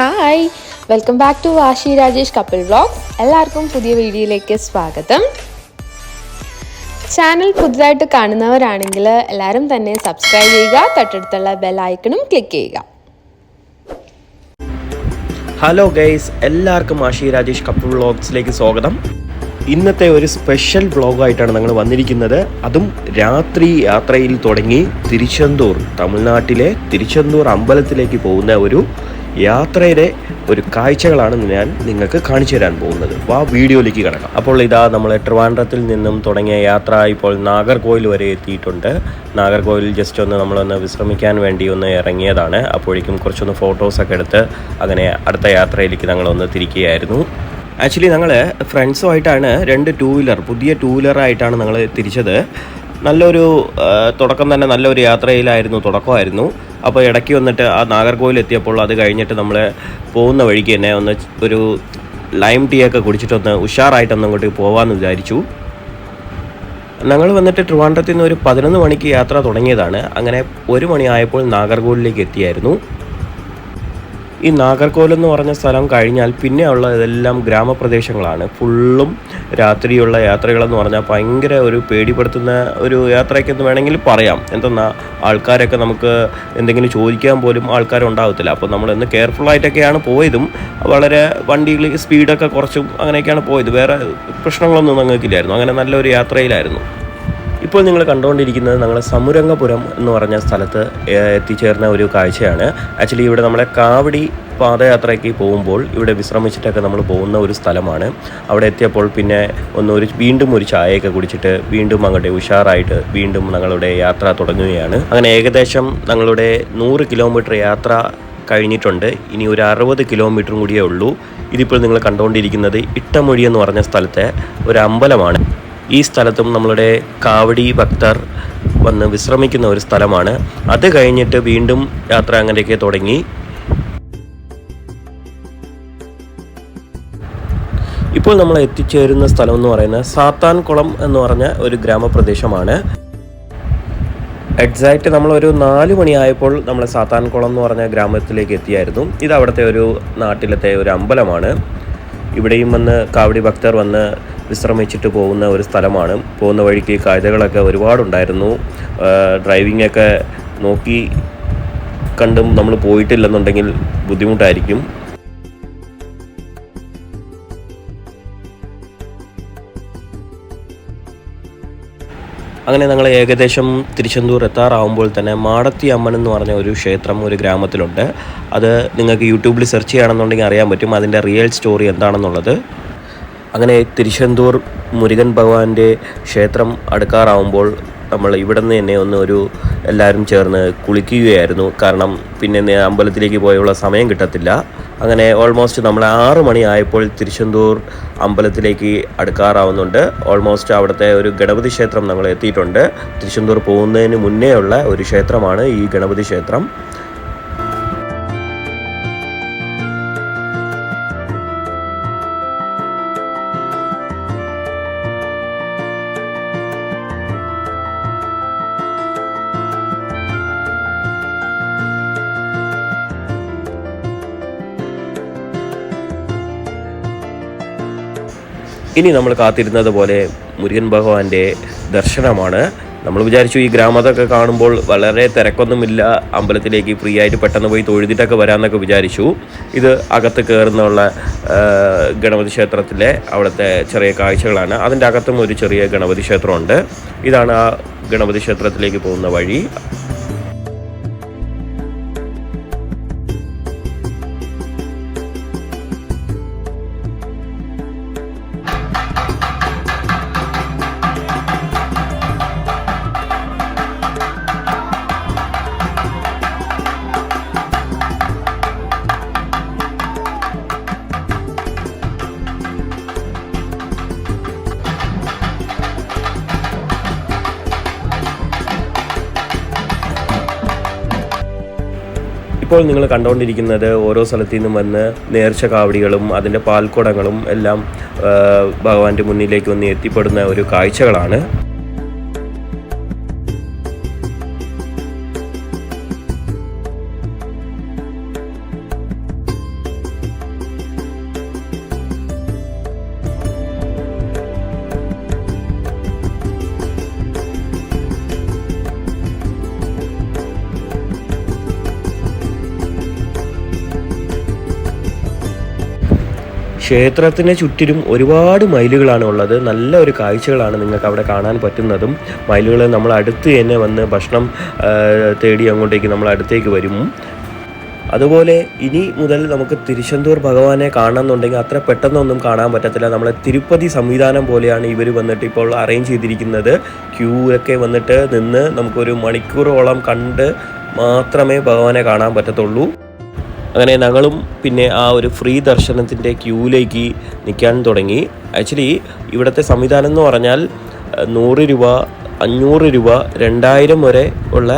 Hi welcome back to Ashi Rajesh couple vlogs എല്ലാവർക്കും പുതിയ വീഡിയോയിലേക്ക് സ്വാഗതം. ചാനൽ പുതുതായിട്ട് കാണുന്നവരാണെങ്കിൽ എല്ലാവരും തന്നെ സബ്സ്ക്രൈബ് ചെയ്യുക തൊട്ടടുത്തുള്ള ബെൽ ഐക്കണും ക്ലിക്ക് ചെയ്യുക. ഹലോ ഗൈസ് എല്ലാവർക്കും ആഷി രാജേഷ് കപ്പിൾ വ്ളോഗ്സിലേക്ക് സ്വാഗതം. ഇന്നത്തെ ഒരു സ്പെഷ്യൽ വ്ളോഗായിട്ടാണ് ഞങ്ങൾ വന്നിരിക്കുന്നത്. അതും രാത്രി യാത്രയിൽ തുടങ്ങി തിരുച്ചെന്തൂർ തമിഴ്നാട്ടിലെ തിരുച്ചെന്തൂർ അമ്പലത്തിലേക്ക് പോകുന്ന ഒരു യാത്രയുടെ ഒരു കാഴ്ചകളാണ് ഞാൻ നിങ്ങൾക്ക് കാണിച്ചു തരാൻ പോകുന്നത്. ആ വീഡിയോയിലേക്ക് കിടക്കാം. അപ്പോൾ ഇതാ നമ്മൾ ട്രിവാൻഡ്രത്തിൽ നിന്നും തുടങ്ങിയ യാത്ര ഇപ്പോൾ നാഗർകോവിൽ വരെ എത്തിയിട്ടുണ്ട്. നാഗർകോയിൽ ജസ്റ്റ് ഒന്ന് നമ്മളൊന്ന് വിശ്രമിക്കാൻ വേണ്ടി ഒന്ന് ഇറങ്ങിയതാണ്. അപ്പോഴേക്കും കുറച്ചൊന്ന് ഫോട്ടോസൊക്കെ എടുത്ത് അങ്ങനെ അടുത്ത യാത്രയിലേക്ക് ഞങ്ങളൊന്ന് തിരിക്കുകയായിരുന്നു. ആക്ച്വലി ഞങ്ങൾ ഫ്രണ്ട്സുമായിട്ടാണ് രണ്ട് ടൂ വീലർ പുതിയ ടൂ വീലറായിട്ടാണ് ഞങ്ങൾ തിരിച്ചത്. നല്ലൊരു തുടക്കം തന്നെ നല്ലൊരു യാത്രയിലായിരുന്നു തുടക്കമായിരുന്നു. അപ്പോൾ ഇടയ്ക്ക് വന്നിട്ട് ആ നാഗർകോവിൽ എത്തിയപ്പോൾ അത് കഴിഞ്ഞിട്ട് നമ്മൾ പോകുന്ന വഴിക്ക് തന്നെ ഒന്ന് ഒരു ലൈം ടീ ഒക്കെ കുടിച്ചിട്ടൊന്ന് ഉഷാറായിട്ടൊന്ന് അങ്ങോട്ട് പോകാമെന്ന് വിചാരിച്ചു. ഞങ്ങൾ വന്നിട്ട് ട്രിവാൻഡ്രത്തിൽ നിന്ന് ഒരു പതിനൊന്ന് മണിക്ക് യാത്ര തുടങ്ങിയതാണ്. അങ്ങനെ ഒരു മണിയായപ്പോൾ നാഗർകോവിലേക്ക് എത്തിയായിരുന്നു. ഈ നാഗർകോവിൽ എന്ന് പറഞ്ഞ സ്ഥലം കഴിഞ്ഞാൽ പിന്നെ ഉള്ള ഇതെല്ലാം ഗ്രാമപ്രദേശങ്ങളാണ്. ഫുള്ളും രാത്രിയുള്ള യാത്രകളെന്ന് പറഞ്ഞാൽ ഭയങ്കര ഒരു പേടിപ്പെടുത്തുന്ന ഒരു യാത്രയ്ക്കെന്ന് വേണമെങ്കിൽ പറയാം. എന്തെന്നാൽ ആൾക്കാരൊക്കെ നമുക്ക് എന്തെങ്കിലും ചോദിക്കാൻ പോലും ആൾക്കാരുണ്ടാവത്തില്ല. അപ്പോൾ നമ്മൾ ഇന്ന് കെയർഫുൾ ആയിട്ടൊക്കെയാണ് പോയതും വളരെ വണ്ടികൾ സ്പീഡൊക്കെ കുറച്ചും അങ്ങനെയൊക്കെയാണ് പോയത്. വേറെ പ്രശ്നങ്ങളൊന്നും ഞങ്ങൾക്കില്ലായിരുന്നു അങ്ങനെ നല്ലൊരു യാത്രയിലായിരുന്നു. ഇപ്പോൾ നിങ്ങൾ കണ്ടുകൊണ്ടിരിക്കുന്നത് ഞങ്ങൾ സമുരംഗപുരം എന്ന് പറഞ്ഞ സ്ഥലത്ത് എത്തിച്ചേർന്ന ഒരു കാഴ്ചയാണ്. ആക്ച്വലി ഇവിടെ നമ്മളെ കാവടി പാദയാത്രയ്ക്ക് പോകുമ്പോൾ ഇവിടെ വിശ്രമിച്ചിട്ടൊക്കെ നമ്മൾ പോകുന്ന ഒരു സ്ഥലമാണ്. അവിടെ എത്തിയപ്പോൾ പിന്നെ ഒന്ന് ഒരു വീണ്ടും ഒരു ചായയൊക്കെ കുടിച്ചിട്ട് വീണ്ടും അങ്ങോട്ട് ഉഷാറായിട്ട് വീണ്ടും ഞങ്ങളുടെ യാത്ര തുടങ്ങുകയാണ്. അങ്ങനെ ഏകദേശം ഞങ്ങളുടെ നൂറ് കിലോമീറ്റർ യാത്ര കഴിഞ്ഞിട്ടുണ്ട്. ഇനി ഒരു അറുപത് കിലോമീറ്ററും കൂടിയേ ഉള്ളൂ. ഇതിപ്പോൾ നിങ്ങൾ കണ്ടുകൊണ്ടിരിക്കുന്നത് ഇട്ടമൊഴി എന്ന് പറഞ്ഞ സ്ഥലത്തെ ഒരു അമ്പലമാണ്. ഈ സ്ഥലത്തും നമ്മളുടെ കാവടി ഭക്തർ വന്ന് വിശ്രമിക്കുന്ന ഒരു സ്ഥലമാണ്. അത് കഴിഞ്ഞിട്ട് വീണ്ടും യാത്ര അങ്ങനെയൊക്കെ തുടങ്ങി. ഇപ്പോൾ നമ്മൾ എത്തിച്ചേരുന്ന സ്ഥലം എന്ന് പറയുന്നത് സാത്താൻകുളം എന്ന് പറഞ്ഞ ഒരു ഗ്രാമപ്രദേശമാണ്. എക്സാക്റ്റ് നമ്മളൊരു നാല് മണിയായപ്പോൾ നമ്മൾ സാത്താൻകുളം എന്ന് പറഞ്ഞ ഗ്രാമത്തിലേക്ക് എത്തിയായിരുന്നു. ഇത് അവിടുത്തെ ഒരു നാട്ടിലത്തെ ഒരു അമ്പലമാണ്. ഇവിടെയും വന്ന് കാവടി ഭക്തർ വന്ന് വിശ്രമിച്ചിട്ട് പോകുന്ന ഒരു സ്ഥലമാണ്. പോകുന്ന വഴിക്ക് കാഴ്ചകളൊക്കെ ഒരുപാടുണ്ടായിരുന്നു. ഡ്രൈവിംഗ് ഒക്കെ നോക്കി കണ്ടും നമ്മൾ പോയിട്ടില്ലെന്നുണ്ടെങ്കിൽ ബുദ്ധിമുട്ടായിരിക്കും. അങ്ങനെ ഞങ്ങൾ ഏകദേശം തിരുച്ചെന്തൂർ എത്താറാവുമ്പോൾ തന്നെ മാടത്തി അമ്മൻ എന്ന് പറഞ്ഞ ഒരു ക്ഷേത്രം ഒരു ഗ്രാമത്തിലുണ്ട്. അത് നിങ്ങൾക്ക് യൂട്യൂബിൽ സെർച്ച് ചെയ്യുകയാണെന്നുണ്ടെങ്കിൽ അറിയാൻ പറ്റും. അതിന്റെ റിയൽ സ്റ്റോറി എന്താണെന്നുള്ളത്. അങ്ങനെ തിരുശന്തൂർ മുരുകൻ ഭഗവാന്റെ ക്ഷേത്രം അടുക്കാറാവുമ്പോൾ നമ്മൾ ഇവിടെ നിന്ന് തന്നെ ഒന്ന് ഒരു എല്ലാവരും ചേർന്ന് കുളിക്കുകയായിരുന്നു. കാരണം പിന്നെ അമ്പലത്തിലേക്ക് പോയുള്ള സമയം കിട്ടത്തില്ല. അങ്ങനെ ഓൾമോസ്റ്റ് നമ്മൾ ആറ് മണിയായപ്പോൾ തിരുച്ചെന്തൂർ അമ്പലത്തിലേക്ക് അടുക്കാറാവുന്നുണ്ട്. ഓൾമോസ്റ്റ് അവിടുത്തെ ഒരു ഗണപതി ക്ഷേത്രം നമ്മൾ എത്തിയിട്ടുണ്ട്. തിരുച്ചെന്തൂർ പോകുന്നതിന് മുന്നേ ഉള്ള ഒരു ക്ഷേത്രമാണ് ഈ ഗണപതി ക്ഷേത്രം. ഇനി നമ്മൾ കാത്തിരുന്നത് പോലെ മുരുകൻ ഭഗവാന്റെ ദർശനമാണ്. നമ്മൾ വിചാരിച്ചു ഈ ഗ്രാമത്തൊക്കെ കാണുമ്പോൾ വളരെ തിരക്കൊന്നുമില്ല അമ്പലത്തിലേക്ക് ഫ്രീ ആയിട്ട് പെട്ടെന്ന് പോയി തൊഴുതിട്ടൊക്കെ വരാമെന്നൊക്കെ വിചാരിച്ചു. ഇത് അകത്ത് കയറുന്നുള്ള ഗണപതി ക്ഷേത്രത്തിലെ അവിടുത്തെ ചെറിയ കാഴ്ചകളാണ്. അതിന്റെ അകത്തും ഒരു ചെറിയ ഗണപതി ക്ഷേത്രമുണ്ട്. ഇതാണ് ആ ഗണപതി ക്ഷേത്രത്തിലേക്ക് പോകുന്ന വഴി. ഇപ്പോൾ നിങ്ങൾ കണ്ടുകൊണ്ടിരിക്കുന്നത് ഓരോ സ്ഥലത്തു നിന്നും വന്ന് നേർച്ച കാവടികളും അതിന്റെ പാൽക്കുടങ്ങളും എല്ലാം ഭഗവാന്റെ മുന്നിലേക്ക് വന്ന് എത്തിപ്പെടുന്ന ഒരു കാഴ്ചകളാണ്. ക്ഷേത്രത്തിന് ചുറ്റിലും ഒരുപാട് മയിലുകളാണ് ഉള്ളത്. നല്ല ഒരു കാഴ്ചകളാണ് നിങ്ങൾക്ക് അവിടെ കാണാൻ പറ്റുന്നതും. മയിലുകൾ നമ്മൾ അടുത്ത് തന്നെ വന്ന് ഭക്ഷണം തേടി അങ്ങോട്ടേക്ക് നമ്മൾ അടുത്തേക്ക് വരും. അതുപോലെ ഇനി മുതൽ നമുക്ക് തിരുശന്തൂർ ഭഗവാനെ കാണണമെന്നുണ്ടെങ്കിൽ അത്ര പെട്ടെന്നൊന്നും കാണാൻ പറ്റത്തില്ല. നമ്മളെ തിരുപ്പതി സംവിധാനം പോലെയാണ് ഇവർ വന്നിട്ട് ഇപ്പോൾ അറേഞ്ച് ചെയ്തിരിക്കുന്നത്. ക്യൂ ഒക്കെ വന്നിട്ട് നിന്ന് നമുക്കൊരു മണിക്കൂറോളം കണ്ട് മാത്രമേ ഭഗവാനെ കാണാൻ പറ്റത്തുള്ളൂ. അങ്ങനെ ഞങ്ങളും പിന്നെ ആ ഒരു ഫ്രീ ദർശനത്തിന്റെ ക്യൂവിലേക്ക് നിൽക്കാൻ തുടങ്ങി. ആക്ച്വലി ഇവിടുത്തെ സംവിധാനം എന്ന് പറഞ്ഞാൽ നൂറ് രൂപ അഞ്ഞൂറ് രൂപ രണ്ടായിരം വരെ ഉള്ള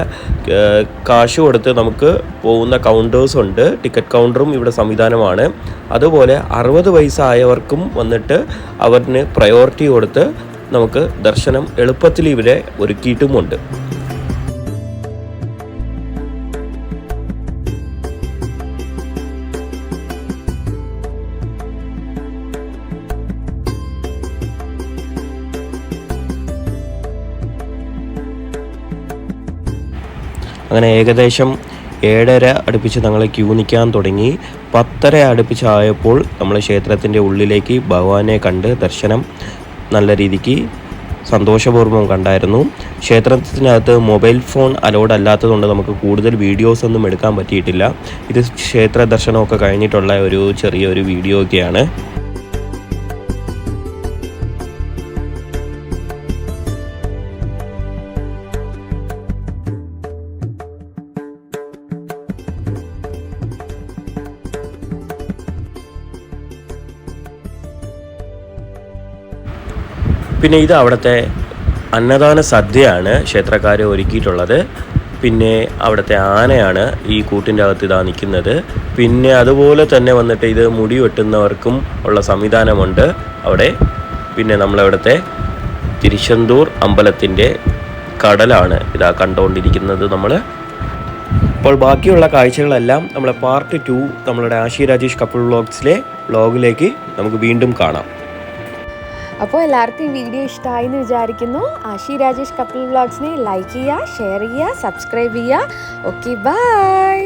കാശ് കൊടുത്ത് നമുക്ക് പോകുന്ന കൗണ്ടേഴ്സ് ഉണ്ട്. ടിക്കറ്റ് കൗണ്ടറും ഇവിടെ സംവിധാനമാണ്. അതുപോലെ അറുപത് വയസ്സായവർക്കും വന്നിട്ട് അവരിന് പ്രയോറിറ്റി കൊടുത്ത് നമുക്ക് ദർശനം എളുപ്പത്തിൽ ഇവിടെ ഒരുക്കിയിട്ടുമുണ്ട്. അങ്ങനെ ഏകദേശം ഏഴര അടുപ്പിച്ച് ഞങ്ങൾ ക്യൂ നിൽക്കാൻ തുടങ്ങി. പത്തര അടുപ്പിച്ചായപ്പോൾ നമ്മൾ ക്ഷേത്രത്തിന്റെ ഉള്ളിലേക്ക് ഭഗവാനെ കണ്ട് ദർശനം നല്ല രീതിക്ക് സന്തോഷപൂർവം കണ്ടായിരുന്നു. ക്ഷേത്രത്തിനകത്ത് മൊബൈൽ ഫോൺ അലോഡ് അല്ലാത്തതുകൊണ്ട് നമുക്ക് കൂടുതൽ വീഡിയോസ് ഒന്നും എടുക്കാൻ പറ്റിയിട്ടില്ല. ഇത് ക്ഷേത്ര ദർശനമൊക്കെ കഴിഞ്ഞിട്ടുള്ള ഒരു ചെറിയൊരു വീഡിയോ ഒക്കെയാണ് പിന്നെ ഇത് അവിടുത്തെ അന്നദാന സദ്യയാണ് ക്ഷേത്രക്കാർ ഒരുക്കിയിട്ടുള്ളത്. പിന്നെ അവിടുത്തെ ആനയാണ് ഈ കൂട്ടിന്റെ അകത്ത് ഇതാ നിൽക്കുന്നത്. പിന്നെ അതുപോലെ തന്നെ വന്നിട്ട് ഇത് മുടി വെട്ടുന്നവർക്കും ഉള്ള സംവിധാനമുണ്ട് അവിടെ. പിന്നെ നമ്മളവിടുത്തെ തിരുശന്തൂർ അമ്പലത്തിന്റെ കടലാണ് ഇതാ കണ്ടുകൊണ്ടിരിക്കുന്നത് നമ്മൾ അപ്പോൾ ബാക്കിയുള്ള കാഴ്ചകളെല്ലാം നമ്മളെ പാർട്ട് ടു നമ്മളുടെ ആശി രാജേഷ് കപ്പിൾ വ്ളോഗ്സിലെ വ്ളോഗിലേക്ക് നമുക്ക് വീണ്ടും കാണാം. അപ്പോൾ എല്ലാവർക്കും ഈ വീഡിയോ ഇഷ്ടമായി എന്ന് വിചാരിക്കുന്നു. ആശി രാജേഷ് കപ്പിൾ വ്ളോഗ്സിനെ ലൈക്ക് ചെയ്യുക ഷെയർ ചെയ്യുക സബ്സ്ക്രൈബ് ചെയ്യുക. Okay bye